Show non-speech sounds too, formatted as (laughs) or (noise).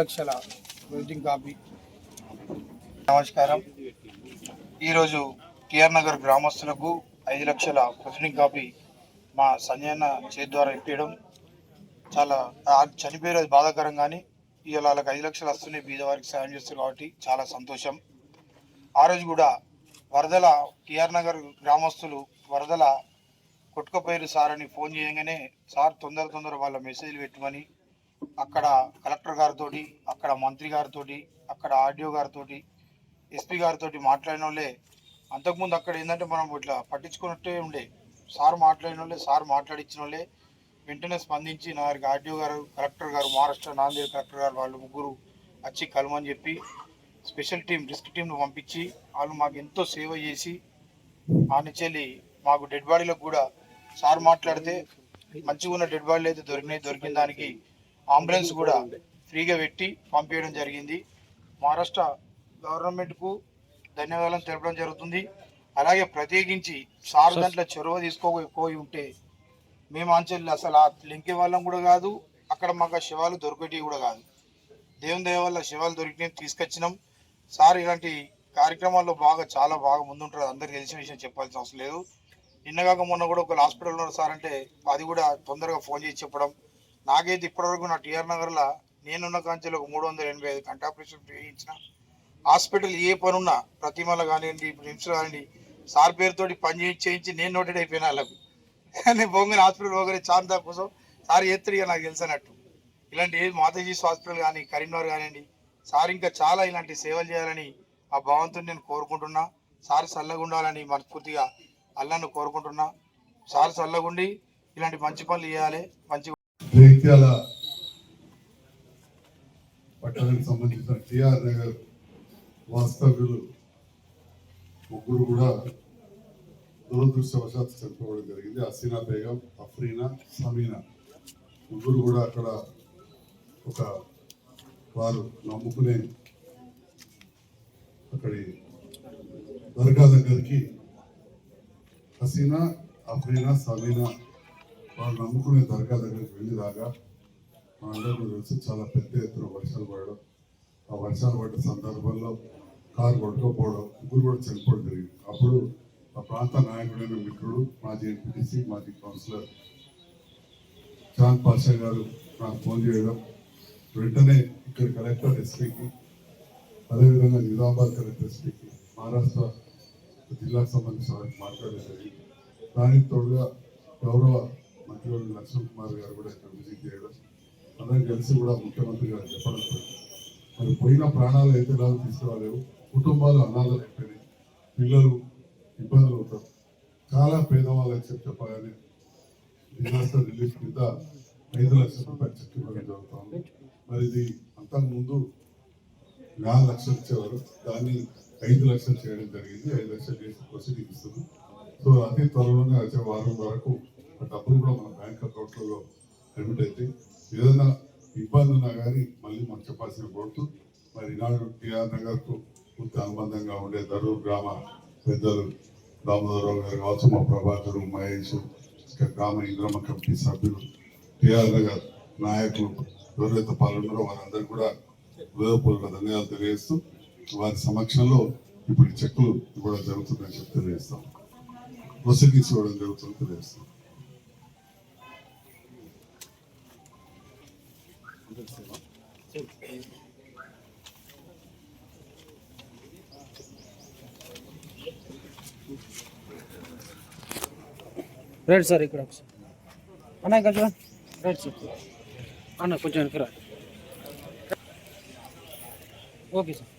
లక్షల waiting copy. నమస్కారం. ఈరోజు టిఆర్ నగర్ గ్రామస్తులకు ఐదు లక్షల ప్రొసీడింగ్ కాపీ మా సంజయన చేతి ద్వారా ఇప్పించడం చాలా చనిపోయేది బాధాకరం కానీ ఇవాళ వాళ్ళకి ఐదు లక్షలు వస్తున్నాయి బీదవారికి సాయం చేస్తారు కాబట్టి చాలా సంతోషం. ఆ రోజు కూడా వరదల టిఆర్ నగర్ గ్రామస్తులు వరదల కొట్టుకుపోయారు సార్ అని ఫోన్ చేయగానే సార్ తొందర తొందర వాళ్ళ మెసేజ్లు పెట్టమని అక్కడ కలెక్టర్ గారితో అక్కడ మంత్రి గారితో అక్కడ ఆర్డీఓ గారితో ఎస్పీ గారితో మాట్లాడిన వాళ్ళే అంతకుముందు అక్కడ ఏంటంటే మనం ఇట్లా పట్టించుకున్నట్టే ఉండే. సార్ మాట్లాడిన వాళ్ళే సార్ మాట్లాడించిన వాళ్ళే వెంటనే స్పందించి నా గారికి ఆర్డీఓ గారు కలెక్టర్ గారు మహారాష్ట్ర నాందేడ్ కలెక్టర్ గారు వాళ్ళు ముగ్గురు వచ్చి కలమని చెప్పి స్పెషల్ టీం రిస్క్ టీంను పంపించి వాళ్ళు మాకు ఎంతో సేవ చేసి ఆ నుంచి మాకు డెడ్ బాడీలకు కూడా సార్ మాట్లాడితే మంచిగా ఉన్న డెడ్ బాడీలు అయితే దొరికినాయి దొరికిన దానికి అంబులెన్స్ కూడా ఫ్రీగా పెట్టి పంపించడం జరిగింది. మహారాష్ట్ర గవర్నమెంట్కు ధన్యవాదాలు తెలపడం జరుగుతుంది. అలాగే ప్రత్యేకించి సార్ దాంట్లో చొరవ తీసుకోకపోయి ఉంటే మేము అంచెల్లి అసలు ఆ లింకే వాళ్ళం కూడా కాదు అక్కడ మాకు శివాలు దొరికేటివి కూడా కాదు. దేవుని దయ వల్ల శివాలు దొరికినాయి తీసుకొచ్చినాం. సార్ ఇలాంటి కార్యక్రమాల్లో బాగా చాలా బాగా ముందుంటారు. అందరికి తెలిసిన విషయం చెప్పాల్సిన అవసరం లేదు. నిన్నగాక మొన్న కూడా ఒక హాస్పిటల్ ఉన్నారు సార్ అంటే అది కూడా తొందరగా ఫోన్ చేసి చెప్పడం. నాకైతే ఇప్పటివరకు నా టిఆర్ నగర్లో నేనున్న కాంచెలో ఒక మూడు వందల ఎనభై ఐదు కంటి ఆపరేషన్ చేయించిన. హాస్పిటల్ ఏ పని ఉన్నా ప్రతిమల కానివ్వండి ఇప్పుడు నిమ్స్ కానివ్వండి సార్ పేరుతోటి పని చేయించి చేయించి నేను నోటెడ్ అయిపోయినా వాళ్ళకు. (laughs) నేను బొంగని హాస్పిటల్ పోగానే చాందా కోసం సార్ ఎత్తుడిగా నాకు తెలుసు అన్నట్టు ఇలాంటి ఏ మాతాజీస్ హాస్పిటల్ కానీ కరీంనగర్ కానివ్వండి సార్ ఇంకా చాలా ఇలాంటి సేవలు చేయాలని ఆ భావంతో నేను కోరుకుంటున్నా. సార్ చల్లగా ఉండాలని మనస్ఫూర్తిగా అల్లను కోరుకుంటున్నా. సార్ చల్లగుండి ఇలాంటి మంచి పనులు చేయాలి. మంచి జైత్యాల పట్టణానికి సంబంధించిన టిఆర్ నగర్ వాస్తవ్యులు ముగ్గురు కూడా దురదృష్టవశాత్తు చనిపోవడం జరిగింది. అసీనా బేగం అఫ్రీనా సమీనా. ముగ్గురు కూడా అక్కడ ఒక వారు నమ్ముకునే అక్కడి దర్గా దగ్గరికి హసీనా అఫీనా సమీనా వాళ్ళు నమ్ముకునే దర్గా దగ్గరికి వెళ్ళి రాగా మనందరికీ తెలుసు చాలా పెద్ద ఎత్తున వర్షాలు పడడం. ఆ వర్షాలు పడ్డ సందర్భంలో కారు కొట్టుకోపోవడం ముగ్గురు కూడా చనిపోవడం జరిగింది. అప్పుడు ఆ ప్రాంత నాయకుడైన మిత్రుడు మాజీ ఎంపీటీసీ మాజీ కౌన్సిలర్ చాంద్ పాషా గారు నాకు ఫోన్ చేయడం. వెంటనే ఇక్కడ కలెక్టర్ ఎస్పీకి అదేవిధంగా నిజామాబాద్ కలెక్టర్ ఎస్పీకి మహారాష్ట్ర జిల్లాకు సంబంధించిన వారికి మాట్లాడడం జరిగింది దానికి తోడుగా గౌరవ మంత్రివర్గ లక్ష్మణ్ కుమార్ గారు కూడా ఇక్కడ విజిట్ చేయడం అందరం కలిసి కూడా ముఖ్యమంత్రి గారు చెప్పడం మరి పోయిన ప్రాణాలు అయితే ఎలా తీసుకురాలేవు. కుటుంబాలు అనాథలు అయిపోయినాయి. పిల్లలు ఇబ్బందులు అవుతారు. చాలా పేదవాళ్ళకి చెప్పి చెప్పగానే డిజాస్టర్ రిలీఫ్ కింద ఐదు లక్షల రూపాయలు చెక్ ఇవ్వడం జరుగుతుంది. మరి ఇది అంతకుముందు నాలుగు లక్షలు ఇచ్చేవారు. దాన్ని ఐదు లక్షలు చేయడం జరిగింది. ఐదు లక్షలు చేసి ప్రొసీడింగ్ ఇస్తుంది. సో అతి త్వరలోనే వచ్చే వారం వరకు ఆ డబ్బులు కూడా మన బ్యాంక్ అకౌంట్లలో అడ్మిట్ అయితే ఏదైనా ఇబ్బంది ఉన్నా కానీ మళ్ళీ మనం చెప్పాల్సిన కోరుతూ మరి ఈనాడు టిఆర్ నగర్కు పూర్తి అనుబంధంగా ఉండే దరూర్ గ్రామ పెద్దలు దామోదరరావు గారు కావచ్చు మా ప్రభాకరు మహేష్ ఇంకా గ్రామ ఇంద్రమ్మ కమిటీ సభ్యులు టిఆర్ నగర్ నాయకులు ఎవరైతే పాల్గొన్నారో వారందరూ కూడా హృదయపూర్వక ధన్యవాదాలు తెలియజేస్తూ వారి సమక్షంలో ఇప్పుడు చెక్కులు ఇవ్వడం జరుగుతుందని చెప్పి తెలియజేస్తాం. ప్రొసీడింగ్స్ ఇవ్వడం జరుగుతుంది తెలియజేస్తాం. రైట్ సార్ ఇక్కడ ఒకసారి. అన్న ఇక్కడ చూడండి రైట్ సార్. అన్న కొంచెం ఇక్కడ ஓகே சார்.